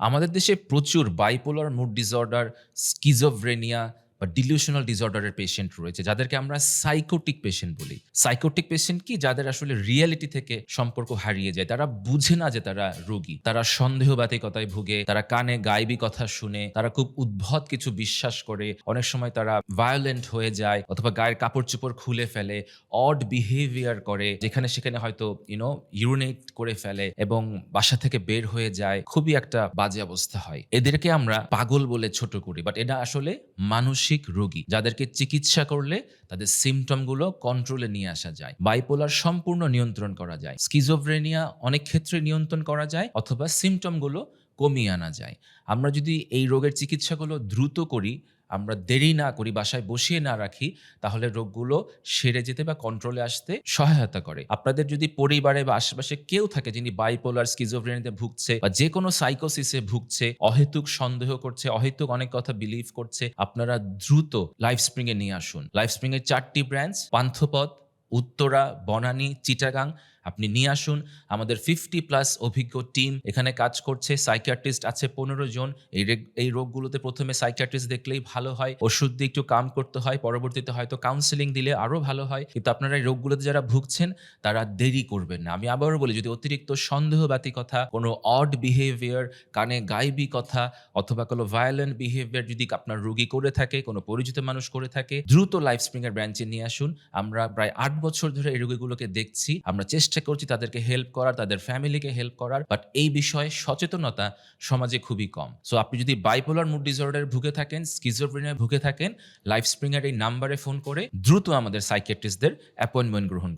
আমাদের দেশে প্রচুর বাইপোলার মুড ডিসঅর্ডার স্কিজোভ্রেনিয়া বা ডিলিউশনাল ডিসঅর্ডারের পেশেন্ট রয়েছে, যাদেরকে আমরা সাইকোটিক পেশেন্ট বলি। সাইকোটিক পেশেন্ট কি? যাদের আসলে রিয়েলিটি থেকে সম্পর্ক হারিয়ে যায়। তারা বুঝে না যে তারা রোগী। তারা সন্দেহবাতিকতায় ভুগে, তারা কানে গাইবি কথা শুনে, তারা খুব উদ্ভট কিছু বিশ্বাস করে। অনেক সময় তারা ভায়োলেন্ট হয়ে যায় অথবা গায়ের কাপড় চোপড় খুলে ফেলে অড বিহেভিয়ার করে, যেখানে সেখানে হয়তো ইউনো ইউরিনেট করে ফেলে এবং বাসা থেকে বের হয়ে যায়। খুবই একটা বাজে অবস্থা হয়। এদেরকে আমরা পাগল বলে ছোট করি বাট এটা আসলে মানসিক রোগী, যাদেরকে চিকিৎসা করলে তাদের সিমটমগুলো কন্ট্রোলে নিয়ে আসা যায়। বাইপোলার সম্পূর্ণ নিয়ন্ত্রণ করা যায়। স্কিজোভ্রেনিয়া অনেক ক্ষেত্রে নিয়ন্ত্রণ করা যায় অথবা সিমটমগুলো কমিয়ে আনা যায়। আমরা যদি এই রোগের চিকিৎসাগুলো দ্রুত করি আমরা দেরি না করি, বাসায় বসিয়ে না রাখি, তাহলে রোগগুলো সেরে যেতে বা কন্ট্রোলে আসতে সহায়তা করে। আপনাদের যদি পরিবারে বা আশেপাশে কেউ থাকে যিনি বাইপোলার স্কিজোফ্রেনিতে ভুগছে বা যে কোনো সাইকোসিসে ভুগছে, অহেতুক সন্দেহ করছে, অহেতুক অনেক কথা বিলিভ করছে, আপনারা দ্রুত লাইফ স্প্রিং এ নিয়ে আসুন। লাইফ স্প্রিং এর চারটি ব্রাঞ্চ পান্থপথ উত্তরা, বনানী, চিটাগাং আপনি নিয়ে আসুন। আমাদের ফিফটি প্লাস অভিজ্ঞ টিম এখানে কাজ করছে। সাইকিয়াট্রিস্ট আছে পনেরো জন। এই এই রোগগুলোতে প্রথমে সাইকিয়াট্রিস্ট দেখলেই ভালো হয়। ওষুধ দিয়ে একটু কাম করতে হয়। পরবর্তীতে হয়তো কাউন্সিলিং দিলে আরও ভালো হয়। কিন্তু আপনারা এই রোগগুলোতে যারা ভুগছেন, তারা দেরি করবেন না। আমি আবারও বলি, যদি অতিরিক্ত সন্দেহবাতি কথা, কোনো অড বিহেভিয়ার কানে গাইবি কথা, অথবা কোনো ভায়োলেন্ট বিহেভিয়ার যদি আপনার রোগী করে থাকে, কোনো পরিচিত মানুষ করে থাকে, দ্রুত লাইফ স্প্রিং এর ব্রাঞ্চে নিয়ে আসুন। আমরা প্রায় আট বছর ধরে এই রোগীগুলোকে দেখছি। আমরা চেষ্টা করছি তাদেরকে হেল্প করার, তাদের ফ্যামিলিকে হেল্প করার বাট এই বিষয়ে সচেতনতা সমাজে খুবই কম সো আপনি যদি বাইপোলার মুড ডিসঅর্ডার ভুগে থাকেন স্কিজোফ্রেনিয়া ভুগে থাকেন লাইফ স্প্রিং এর এই নাম্বারে ফোন করে দ্রুত আমাদের সাইকেট্রিস্টদের অ্যাপয়েন্টমেন্ট গ্রহণ।